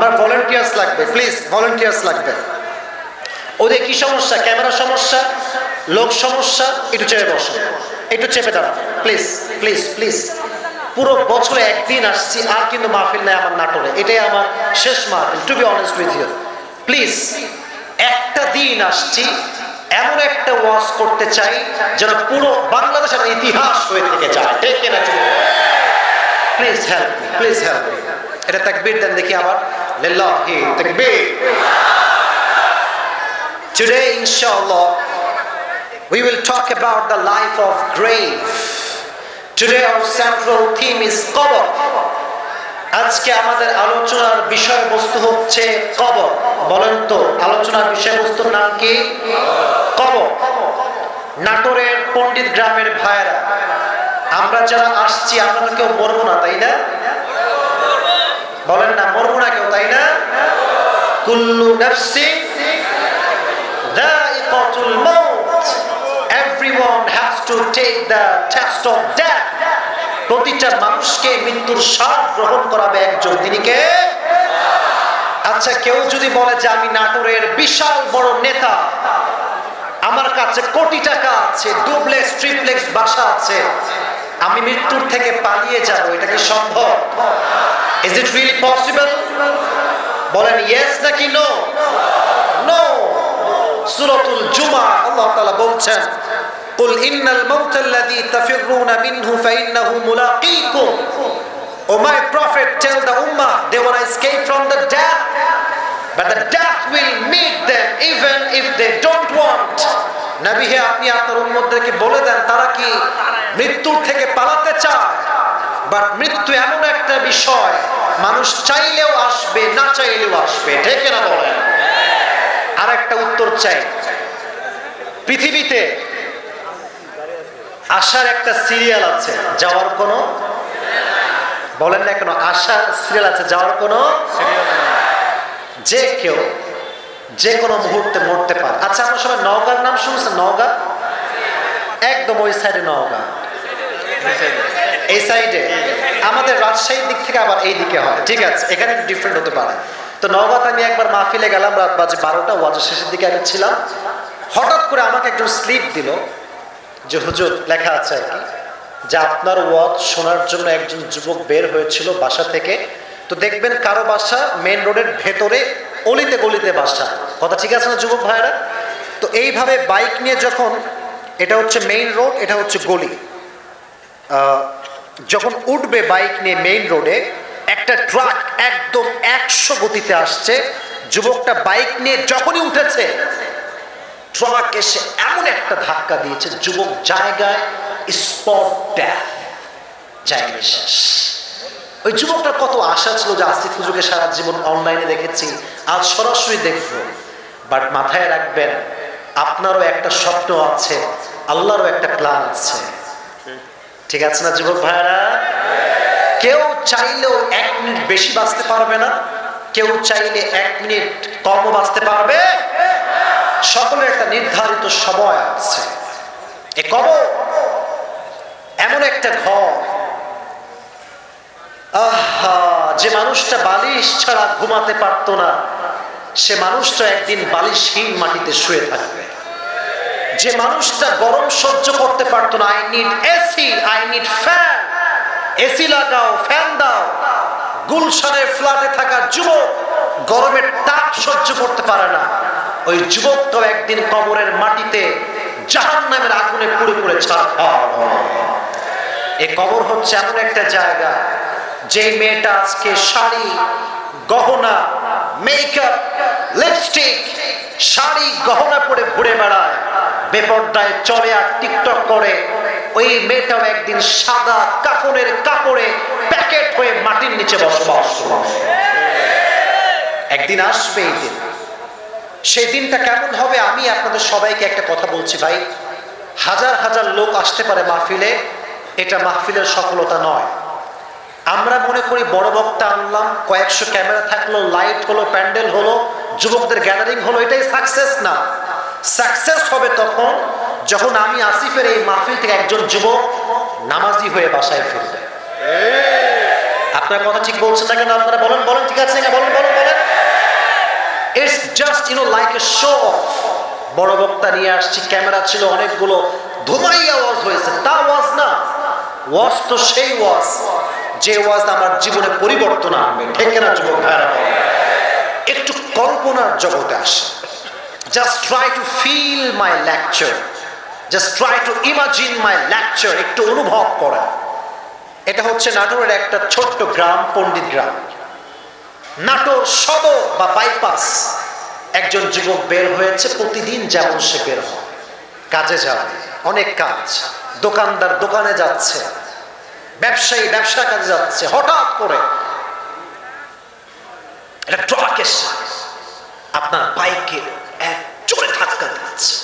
আমার ভলেন্টিয়ার্স লাগবে please volunteers লাগবে। ওদের কি সমস্যা? ক্যামেরা সমস্যা? লোক সমস্যা? একটু চেপে বসো। একটু চেপে দাঁড়াও। প্লিজ প্লিজ প্লিজ পুরো বছরে একদিন আসছি, আর কিন্তু মাহফিল নেই আমার নাটোরে। এটাই আমার শেষ মাহফিল to be honest with you please একটা দিন আসছি, এমন একটা ওয়াজ করতে চাই, যেন পুরো বাংলাদেশের ইতিহাস হয়ে থেকে যায়। ঠিক কিনা প্লিজ হেল্প প্লিজ হেল্প এটা তাকবীর দেন দেখি আবার। লিল্লাহি তাকবীর Today, inshallah, we will talk about the life of grave. Today, our central theme is কবর আজকে আমাদের আলোচনার বিষয়বস্তু হচ্ছে কবর বলেন তো আলোচনার বিষয়বস্তুর নাম কি? কবর নাটোরের পণ্ডিত গ্রামের ভাইয়েরা আমরা যারা আসছি আমরা তো কেউ মরবো না তাই না? বলেন না, মরবো না কেউ, তাই না? কুল্লু নাফসিন দাইকাতুল মাউত। Everyone has to take the test of death প্রতিটা মানুষকে মৃত্যুর স্বাদ গ্রহণ করাবে একজন, তিনি আচ্ছা কেউ যদি বলে যে আমি নাটোরের বিশাল বড় নেতা, আমার কাছে কোটি টাকা আছে, ডুপ্লেক্স, ট্রিপ্লেক্স বাসা আছে আমি মৃত্যুর থেকে পালিয়ে যাব এটা কি সম্ভব ইজ ইট রিয়েলি পসিবল বলেন ইয়েস নাকি নো নো সূরাতুল জুমা আল্লাহ তাআলা বলছেন قل إن الموت الذي تفرون منه فإنه ملاقيكم O my prophet tell the ummah they will escape from the death but the death will meet them even if they don't want নবী হে আপনি আপনার উম্মতদেরকে বলে দেন তারা কি মৃত্যুর থেকে পালাতে চায়? বাট মৃত্যু এমন একটা বিষয় মানুষ চাইলেও আসবে না চাইলেও আসবে ঠিক না বলেন? আর একটা উত্তর চাই পৃথিবীতে আসার একটা সিরিয়াল আছে যাওয়ার কোনো বলেন না কেন আসার সিরিয়াল আছে যাওয়ার কোনো যে কেউ যে কোনো মুহূর্তে মরতে পারে। আচ্ছা আপনার সবাই নওগাঁর নাম শুনছেন? নওগাঁ? একদম ওই সাইডে নওগাঁ। এই সাইডে আমাদের রাজশাহীর দিক থেকে আবার এই দিকে হয়। ঠিক আছে, এখানে একটু ডিফারেন্ট হতে পারে। তো নওগাঁতে আমি একবার মাহফিলে গেলাম, রাত বাজে বারোটা, ওয়াজের শেষের দিকে আমি ছিলাম। হঠাৎ করে আমাকে একজন স্লিপ দিল, যে হুজুর, লেখা আছে আর কি, যে আপনার ওয়াজ শোনার জন্য একজন যুবক বের হয়েছিল বাসা থেকে। তো দেখবেন কারও বাসা মেন রোডের ভেতরে অলিতে গলিতে বাসা। কথা ঠিক আছে না, যুবক ভাইরা তো এইভাবে বাইক নিয়ে যখন, এটা হচ্ছে মেইন রোড এটা হচ্ছে গলি। যখন উঠবে বাইক নিয়ে মেইন রোডে একটা ট্রাক একদম একশো গতিতে আসছে। যুবকটা বাইক নিয়ে যখনই উঠেছে ট্রাক এসে এমন একটা ধাক্কা দিয়েছে, যুবক জায়গায় স্পট ড্যাথ জায়গায় শেষ। ওই যুবকটার কত আশা ছিল যে আসিফ হুজুকে সারা জীবন অনলাইনে দেখেছি, আজ সরাসরি দেখব। বাট মাথায় রাখবেন, আপনারও একটা স্বপ্ন আছে, আল্লাহরও একটা প্ল্যান আছে। ঠিক আছে না যুবক ভাইরা কেউ চাইলেও এক মিনিট বেশি বাঁচতে পারবে না, কেউ চাইলে এক মিনিট কম বাঁচতে পারবে। সকলের একটা নির্ধারিত সময় আছে। এ কবর এমন একটা ঘর যে মানুষটা বালিশ ছাড়া ঘুমাতে পারতো না, সে মানুষটা একদিন বালিশহীন মাটিতে শুয়ে থাকবে। যে মানুষটা গরম সহ্য করতে পারতো না I need AC I need fan AC লাগাও ফ্যান দাও। গুলশানের ফ্ল্যাটে থাকা যুবক গরমের তাপ সহ্য করতে পারে না। ওই যুবকটাও একদিন কবরের মাটিতে জাহান নামের আগুনে পুড়ে পুড়ে ছাড় এ কবর হচ্ছে এমন একটা জায়গা যে মেয়েটা আজকে শাড়ি, গহনা মেকআপ লিপস্টিক শাড়ি, গহনা পরে ঘুরে বেড়ায়, বেপর্দায় চলে আর টিকটক করে। ওই মেয়েটাও একদিন সাদা কাপড়ের কাপড়ে প্যাকেট হয়ে মাটির নিচে বসবাস একদিন আসবে এই দিন। সেই দিনটা কেমন হবে আমি আপনাদের সবাইকে একটা কথা বলছি ভাই। হাজার হাজার লোক আসতে পারে মাহফিলে, এটা মাহফিলের সফলতা নয়। আমরা মনে করি বড় বক্তা আনলাম, কয়েকশো ক্যামেরা থাকল লাইট হলো, প্যান্ডেল হলো, যুবকদের গ্যাদারিং হলো, এটাই সাকসেস না। সাকসেস হবে তখন যখন আমি আসিফের এই মাহফিল থেকে একজন যুবক নামাজি হয়ে বাসায় ফিরবে। আপনার কথা ঠিক বলছেন না কেন? আপনারা বলেন বলেন, ঠিক আছে বলেন বলেন বলেন। Just you know like a show বড় বক্তা নিয়ে আসছি, ক্যামেরা ছিল অনেকগুলো ধুমাইয়া ওয়াজ হয়েছে। তা ওয়াজ না। ওয়াজ তো সেই ওয়াজ। যে ওয়াজ আমার জীবনে পরিবর্তন আনবে। ঠিক না যুবক ভাইরা একটু কল্পনার জগতে আসে। Just try to feel my lecture just try to imagine my lecture একটু অনুভব করা। এটা হচ্ছে নাটোরের একটা ছোট্ট গ্রাম, পণ্ডিত গ্রাম। নাটোর সদর বা বাইপাস একজন যুবক বের হয়েছে, প্রতিদিন যেমন সে বের হয়। কাজে যাবে, অনেক কাজ। দোকানদার দোকানে যাচ্ছে। ব্যবসায়ী ব্যবসা কাজে যাচ্ছে, হঠাৎ করে। একটা ট্রাক এসে আপনার বাইকে ধাক্কা দিচ্ছে।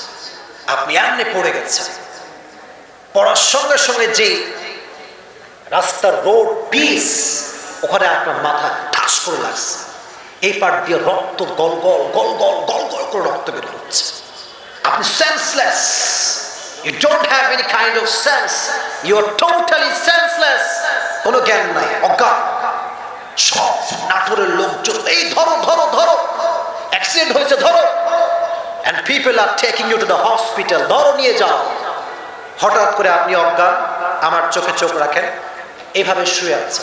আপনি এমনি পড়ে গেছেন। পড়ার সঙ্গে সঙ্গে যে রাস্তার রোড পিস ওখানে আপনার মাথা ঠাস করে লাগছে। এই পার দিয়ে রক্ত গল গল গল গল গল গল করে রক্ত বের হচ্ছে। আপনি senseless you don't have any kind of sense you are totally senseless কোনো জ্ঞান নাই, অজ্ঞান। সব নাটোরের লোকজন, এই ধরো ধরো ধরো। অ্যাক্সিডেন্ট হয়েছে, ধরো। And people are taking you to the hospital ধরো, নিয়ে যাও। হঠাৎ করে আপনি অজ্ঞান, আমার চোখে চোখ রাখেন। এইভাবে শুয়ে আছে।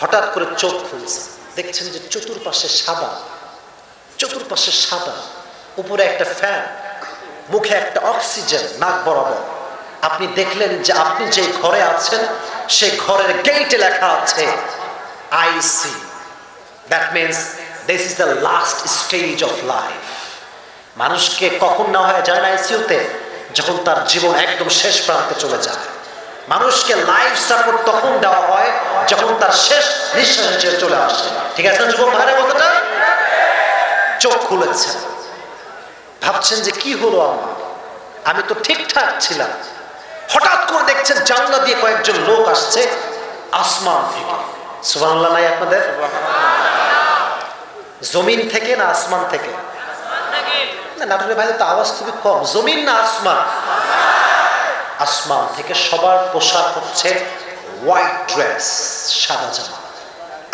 হঠাৎ করে চোখ খুলছে। দেখছেন যে চতুর্পাশে সাদা। চতুর্পাশে সাদা। উপরে একটা ফ্যান। মুখে একটা অক্সিজেন, নাক বরাবর। আপনি দেখলেন যে আপনি যে ঘরে আছেন সেই ঘরের গেটে লেখা আছে ICU that means this is the last stage of life মানুষকে কখন না হয় যায় না আইসিউতে যখন তার জীবন একদম শেষ প্রান্তে চলে যায়। মানুষকে লাইফ সাপোর্ট তখন দেওয়া হয় যখন তার শেষ নিঃশ্বাস চলে আসে। ঠিক আছে যুবক ভাইয়ের কথাটা? চোখ খুলেছে ভাবছেন যে কি হলো আমার? আমি তো ঠিকঠাক ছিলাম। হঠাৎ করে দেখছেন জানলা দিয়ে কয়েকজন লোক আসছে আসমান থেকে। সুবহানাল্লাহ নাই আপনাদের? জমিন থেকে না আসমান থেকে? না নাটোরের বাইরে তো আওয়াজ খুবই কম। জমিন না আসমান? আসমান থেকে সবার পোশাক হচ্ছে হোয়াইট ড্রেস সাদা জামা।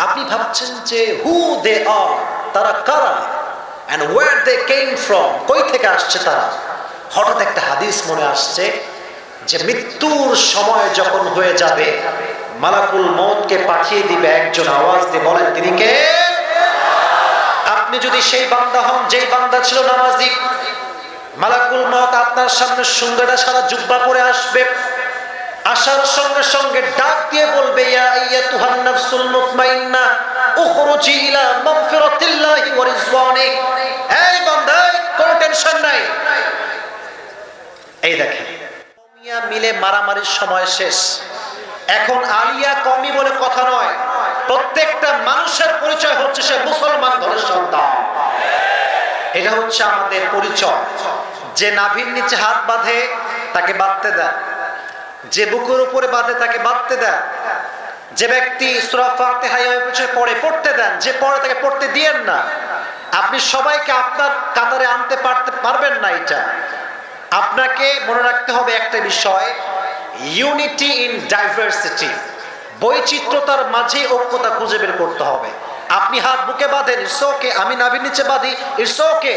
আপনি ভাবছেন যে হু দে আর তারা কারা? And where they came from কই থেকে আসছে তারা? হঠাৎ একটা হাদিস মনে আসছে যে মৃত্যুর সময় যখন হয়ে যাবে, মালাকুল মৌতকে পাঠিয়ে দিবে, একজন আওয়াজ দিয়ে বলেন, তিনি কে? আপনি যদি সেই বান্দা হন, যেই বান্দা ছিল নামাজি, মালাকুল মত আপনার সামনে সুন্দরটা সারা জুব্বা পরে আসবে। আসার সঙ্গে সঙ্গে ডাক দিয়ে বলবে, ইয়া আইয়াতুহান নাফসুল মুতমাইন্না, উখরুজি ইলা মাগফিরাতিল্লাহি ওয়া রিজওয়ানি এই টেনশন নাই। এই দেখেন কমিয়া মিলে মারামারির সময় শেষ। এখন আলিয়া কমি বলে কথা নয়, প্রত্যেকটা মানুষের পরিচয় হচ্ছে সে মুসলমান ঘরের সন্তান। এটা হচ্ছে আমাদের পরিচয়। যে নাভির নিচে হাত বাঁধে, তাকে বাঁধতে দেয়। যে বুকের উপরে বাঁধে, তাকে বাঁধতে দেয়। যে ব্যক্তি সুরা ফাতিহায় পিছনে পড়ে, পড়তে দেন। যে পড়ে, তাকে পড়তে দিয়েন না। আপনি সবাইকে আপনার কাতারে আনতে পারতে পারবেন না এটা। আপনাকে মনে রাখতে হবে একটা বিষয় ইউনিটি ইন ডাইভার্সিটি বৈচিত্র্যতার মাঝে ঐক্যতা খুঁজে বের করতে হবে। আপনি হাত বুকে বাঁধেন ইসোকে আমি নাভির নিচে বাঁধি ইসোকে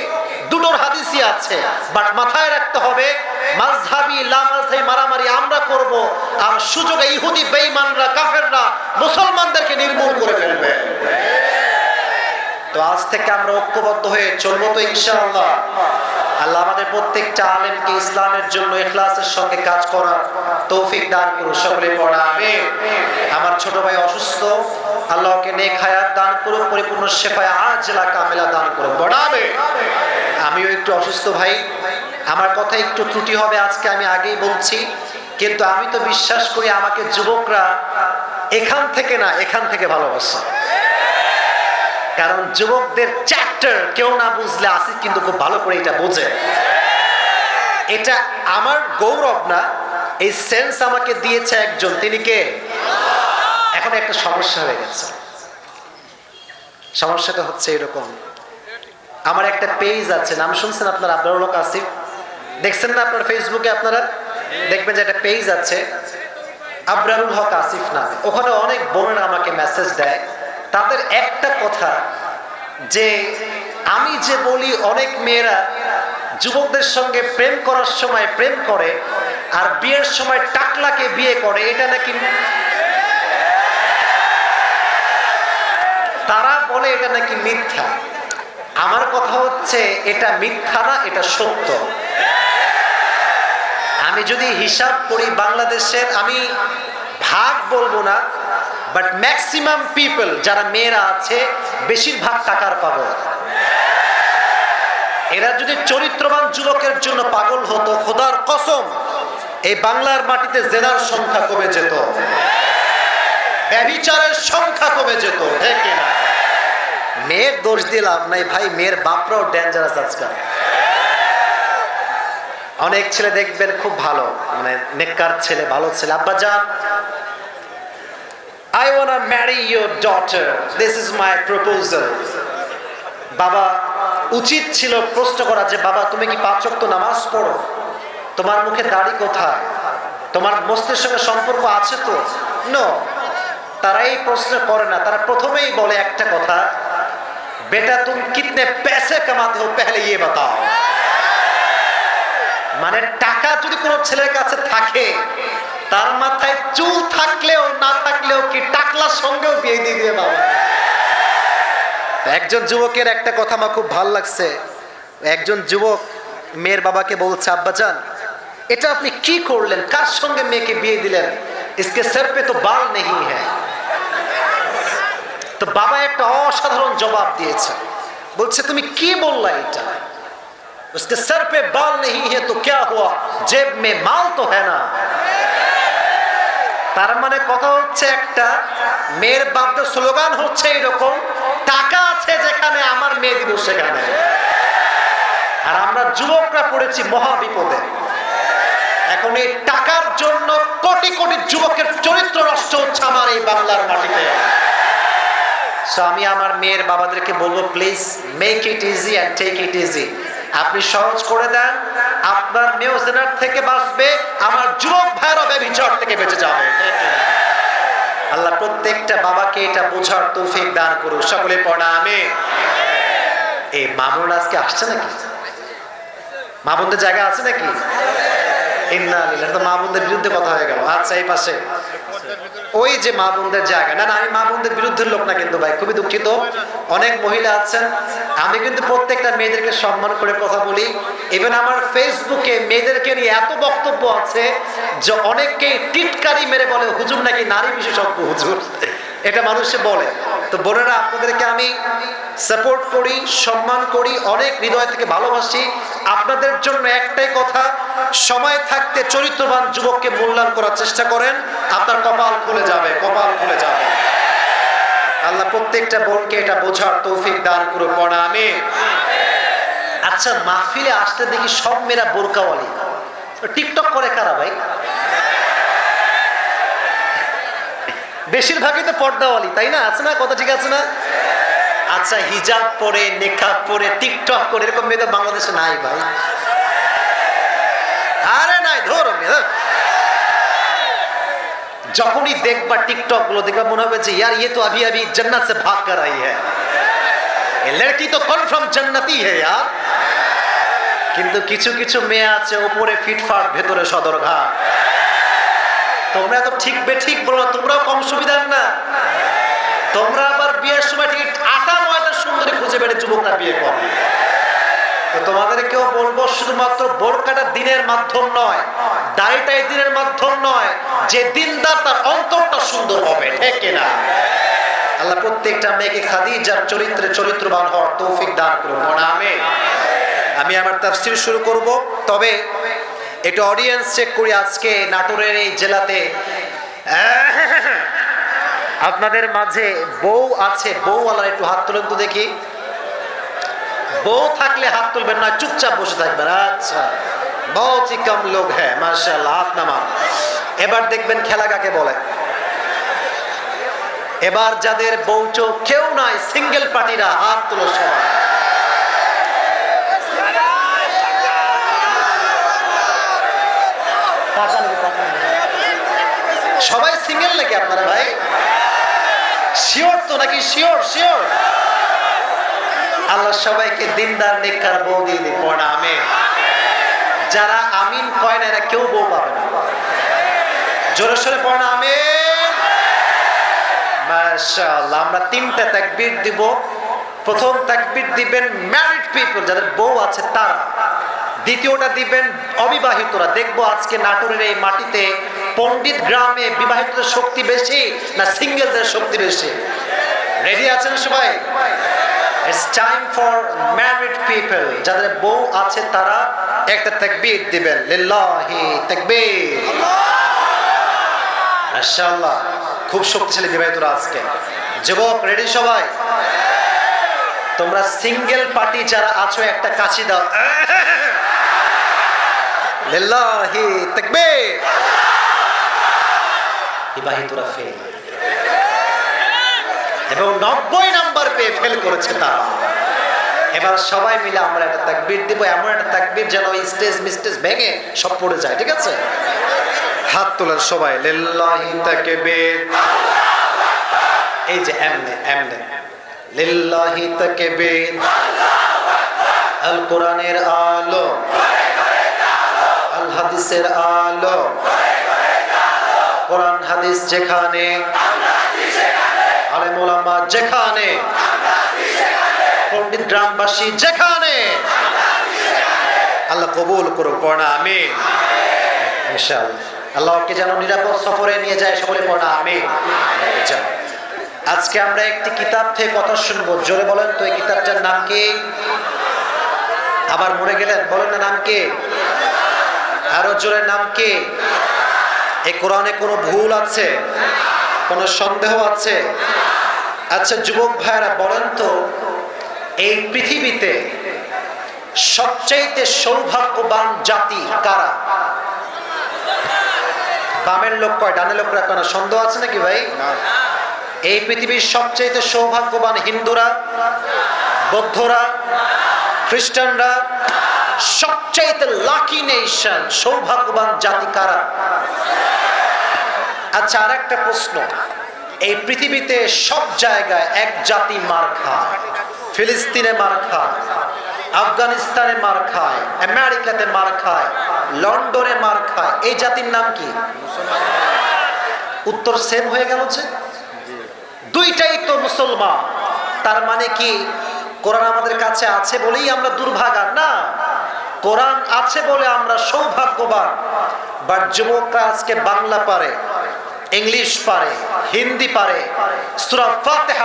দুটোর হাদিসই আছে। বাট মাথায় রাখতে হবে, মাঝহাবি লামাজহাবি মারামারি আমরা করব, আর সুযোগে ইহুদি বেঈমানরা, কাফেররা, মুসলমানদেরকে নির্মূল করে ফেলবে। তো আজ থেকে আমরা ঐক্যবদ্ধ হয়ে চলবো তো ইনশাআল্লাহ। আল্লাহ আমাদের প্রত্যেকটা আলেমকে ইসলামের জন্য, ইখলাসের সঙ্গে কাজ করার তৌফিক দান করুন সকলে পড়া আমি আমার ছোট ভাই অসুস্থ, আল্লাহকে নেক হায়াত দান করুন পরিপূর্ণ শেফায় আজলা কামেলা দান করুন পড়াবে আমিও একটু অসুস্থ ভাই, আমার কথা একটু ত্রুটি হবে, আজকে আমি আগেই বলছি, কিন্তু আমি তো বিশ্বাস করি আমাকে যুবকরা এখান থেকে না, এখান থেকে ভালোবাসে। কারণ যুবকদের চ্যাপ্টার কেউ না বুঝলে আসিফ কিন্তু খুব ভালো করে এটা বোঝে। এটা আমার গৌরব না, এই সেন্স আমাকে দিয়েছে একজন, তিনি কে? এখন একটা সমস্যা হয়ে গেছে। সমস্যাটা হচ্ছে এরকম, আমার একটা পেজ আছে, নাম শুনছেন আপনার? আব্দুল আসিফ। দেখছেন না আপনার ফেসবুকে আপনারা? দেখবেন যে একটা পেজ আছে, আবরারুল হক আসিফ নামে। ওখানে অনেক বোনেরা আমাকে মেসেজ দেয়। তাদের একটা কথা, যে আমি যে বলি, অনেক মেয়েরা যুবকদের সঙ্গে প্রেম করার সময় প্রেম করে, আর বিয়ের সময় টাকলাকে বিয়ে করে, এটা নাকি তারা বলে এটা নাকি মিথ্যা। আমার কথা হচ্ছে, এটা মিথ্যা না, এটা সত্য। আমি যদি হিসাব করি বাংলাদেশের, আমি ভাগ বলব না বাট ম্যাক্সিমাম পিপল যারা মেয়েরা আছে, বেশিরভাগ টাকার পাগল। এরা যদি চরিত্রবান যুবকের জন্য পাগল হতো, খোদার কসম, এই বাংলার মাটিতে জেনার সংখ্যা কমে যেত। ব্যবিচারের সংখ্যা কমে যেত মেয়ের দোষ দিলাম নাই, ভাই, মেয়ের বাপরাও ডেঞ্জারাস আজকাল। অনেক ছেলে দেখবেন খুব ভালো মানে নেককার ছেলে, ভালো ছেলে। আব্বা যান I wanna marry your daughter this is my proposal বাবা, উচিত ছিল প্রশ্ন করা যে, বাবা, তুমি কি পাঁচ তো নামাজ পড়ো? তোমার মুখে দাড়ি কোথায়? তোমার মস্তির সঙ্গে সম্পর্ক আছে তো? নো তারা এই প্রশ্ন করে না। তারা প্রথমেই বলে একটা কথা, বেটা, তুমি কিতনে প্যাসে কামাতে হো? পেহলে ইয়ে বাতাও। মানে টাকা যদি কোনো ছেলের কাছে থাকে তার মাথায় চুল থাকলেও না থাকলেও কি টাকলার সঙ্গেও বিয়ে দিয়ে দিয়ে বাবা একজন যুবকের একটা কথা আমার খুব ভাল লাগছে একজন যুবক মেয়ের বাবাকে বলছে আব্বাজান এটা আপনি কি করলেন কার সঙ্গে মেয়েকে বিয়ে দিলেন ইসকে সর পে তো বাল নেই হ্যাঁ তো বাবা একটা অসাধারণ জবাব দিয়েছে বলছে তুমি কি বললা এটা उसके सर पे बाल नहीं है तो क्या हुआ जेब में माल तो है ना তার মানে কথা হচ্ছে একটা, মেয়ের বাপদের স্লোগান হচ্ছে এরকম, টাকা আছে যেখানে, আমার মেয়ে দিব সেখানে। আর আমরা যুবকরা পড়েছি মহা বিপদে এখন এই টাকার জন্য কোটি কোটি যুবকের চরিত্র নষ্ট হচ্ছে আমার এই বাংলার মাটিতে। সো আমি আমার মেয়ের বাবাদেরকে বলব please make it easy and take it easy আপনি সহজ করে দেন আপনার মেয়েও জেনার থেকে বাঁচবে, আমার যুবক ভাইয়েরও ব্যভিচার থেকে বেঁচে যাবে। আল্লাহ প্রত্যেকটা বাবাকে এটা বোঝার তৌফিক দান করুক। সকলে পড়া আমি এই মামুন আজকে আসছে নাকি? মামুনদের জায়গা আছে নাকি? ইন্না তো মা বোনদের বিরুদ্ধে কথা হয়ে গেল। আচ্ছা এই পাশে। ওই যে মা বোনদের জায়গা। না না, আমি মা বোনদের বিরুদ্ধের লোক না কিন্তু ভাই, খুবই দুঃখিত। অনেক মহিলা আছেন। আমি কিন্তু প্রত্যেকটা মেয়েদেরকে সম্মান করে কথা বলি। ইভেন আমার ফেসবুকে মেয়েদেরকে নিয়ে এত বক্তব্য আছে যে অনেককে টিটকারি মেরে বলে, হুজুর নাকি নারী বিশেষজ্ঞ হুজুর? এটা মানুষে বলে। তো বোনেরা, আপনাদেরকে আমি সাপোর্ট করি, সম্মান করি, অনেক হৃদয় থেকে ভালোবাসি। আপনাদের জন্য একটাই কথা, সময় থাকতে চরিত্রবান যুবককে মূল্যায়ন করার চেষ্টা করেন, আপনার কপাল খুলে যাবে, কপাল খুলে যাবে। আল্লাহ প্রত্যেকটা বোনকে এটা বোঝার তৌফিক দান করে পড়া আমি আচ্ছা মাহফিলে আসতে দেখি সব মেয়েরা বোরকাওয়ালি। টিকটক করে কারা ভাই? বেশিরভাগই তো পর্দাওয়ালি, তাই না? আছে না? কথা ঠিক আছে না? আচ্ছা হিজাব পরে, নেকাব পরে, টিকটক করে, এরকম মেয়ে তো বাংলাদেশে নাই ভাই। আরে নাই, ধরো মেয়ে যখনই দেখবা টিকটকগুলো দেখবা মনে হবে যে, ইয়ার ইয়ে তো আবি আবি, জন্নাত সে ভাগ করাই হ্যাঁ লড়কি তো কনফার্ম জন্নতি হ্যাঁ ইয়ার। কিন্তু কিছু কিছু মেয়ে আছে, ওপরে ফিটফাট, ভেতরে সদর ঘাট তোমরা তো ঠিক বে ঠিক বলো তোমরাও কম সুবিধার না। তোমরা আবার বিয়ের সময় ঠিক আটা ময়দা সুন্দরী খুঁজে বেড়ে যুবকরা বিয়ে করে। তো তোমাদেরকেও বলব, শুধুমাত্র বোরকাটা দিনের মাধ্যম নয়, দাড়িটাই দিনের মাধ্যম নয়, যে দিনদার তার অন্তরটা সুন্দর হবে, ঠিক না আল্লাহ প্রত্যেকটা মেয়েকে খাদিজার চরিত্রে চরিত্রবান হওয়ার তৌফিক দান করুন। আমি আমি আমার তাফসির শুরু করব, তবে একটু অডিয়েন্স চেক করি আজকে নাটোরের এই জেলাতে। আপনাদের মাঝে বউ আছে বউ আল্লাহ একটু হাত তুলেন তো দেখি। বউ থাকলে হাত তুলবেন না, চুপচাপ বসে থাকবেন। আচ্ছা বহুত হি কম লোক হ্যাঁ মার্শাল্লাহ হাত নামান। এবার দেখবেন খেলা কাকে বলে। এবার যাদের বউ কেউ নাই সিঙ্গেল পার্টিরা হাত তুলো সবাই সবাই সিঙ্গেল নাকি আপনারা ভাই? শিওর তো নাকি? শিওর শিওর আল্লাহ সবাইকে দিনদার নেককার বউ দিয়ে দিন পড়া আমিন। যারা আমিন কয় না এরা কেউ বউ পাবে না। জোরে সোরে পড়া আমিন। মাশাআল্লাহ আমরা তিনটা তাকবীর দিব। প্রথম তাকবীর দিবেন ম্যারিড পিপল যাদের বউ আছে তারা। দ্বিতীয়টা দিবেন অবিবাহিতরা। দেখব আজকে নাটোরের এই মাটিতে পণ্ডিত গ্রামে বিবাহিতদের শক্তি বেশি না সিঙ্গেলদের শক্তি বেশি? রেডি আছেন সবাই? It's time for married people যাদের বউ আছে, তারা একটা তাকবীর দিবেন। লিল্লাহি তাকবীর। মাশাআল্লাহ, খুব শক্তিশালী বিবাহিতরা আজকে। যুবক রেডি সবাই? তোমরা সিঙ্গেল পার্টি যারা আছো, একটা কাশি দাও। লিল্লাহি তাকবীর। বিবাহিতরা ফেল এবং নব্বই নাম্বার পেয়ে ফেল করেছে তারা। এবার সবাই মিলে আমরা একটা তাকবীর দিব, এমন একটা তাকবীর যেন স্টেজ মিস্টেজ ভেঙে সব পড়ে যায়, ঠিক আছে? হাত তোলেন সবাই, লিল্লাহি তাকবীর। এই যে এমনে এমনে। লিল্লাহি তাকবীর। আল কোরআনের আলো। আল হাদিসের আলো। কোরআন, হাদিস যেখানে। আলেম ওলামা যেখানে। পণ্ডিত গ্রামবাসী যেখানে। আল্লাহ কবুল করুক, পড়া ইনশাআল্লাহ। আল্লাহকে যেন নিরাপদ সফরে নিয়ে যায়, সকলে পড়া যাও। আজকে আমরা একটি কিতাব থেকে কথা শুনব। জোরে বলেন তো, এই কিতাবটার নাম কি? আবার মরে গেলেন, বলেন না নাম কে? আরও জোরে, নাম কি? এই কোরআনে কোনো ভুল আছে? কোনো সন্দেহ আছে? আচ্ছা যুবক ভাইরা বলেন তো এই পৃথিবীতে সবচাইতে সৌভাগ্যবান জাতি কারা? বামের লোক কয় ডানের লোক কোনো সন্দেহ আছে নাকি ভাই? এই পৃথিবীর সবচাইতে সৌভাগ্যবান হিন্দুরা বৌদ্ধরা খ্রিস্টানরা সবচাইতে লাকি নেশন সৌভাগ্যবান জাতি কারা? আচ্ছা আর একটা প্রশ্ন। এই পৃথিবীতে সব জায়গায় এক জাতি মার খায়। ফিলিস্তিনে মার খায়, আফগানিস্তানে মার খায়, আমেরিকাতে মার খায়, লন্ডনে মার খায়। এই জাতির নাম কি? উত্তর সেম হয়ে গেল দুইটাই তো মুসলমান। তার মানে কি? কোরআন আমাদের কাছে আছে বলেই আমরা দুর্ভাগা? না। কোরআন আছে বলে আমরা সৌভাগ্যবান। বা যুবকরা আজকে বাংলা পারে, ইংলিশ পারে, হিন্দি পারে, সুরা ফাতেহা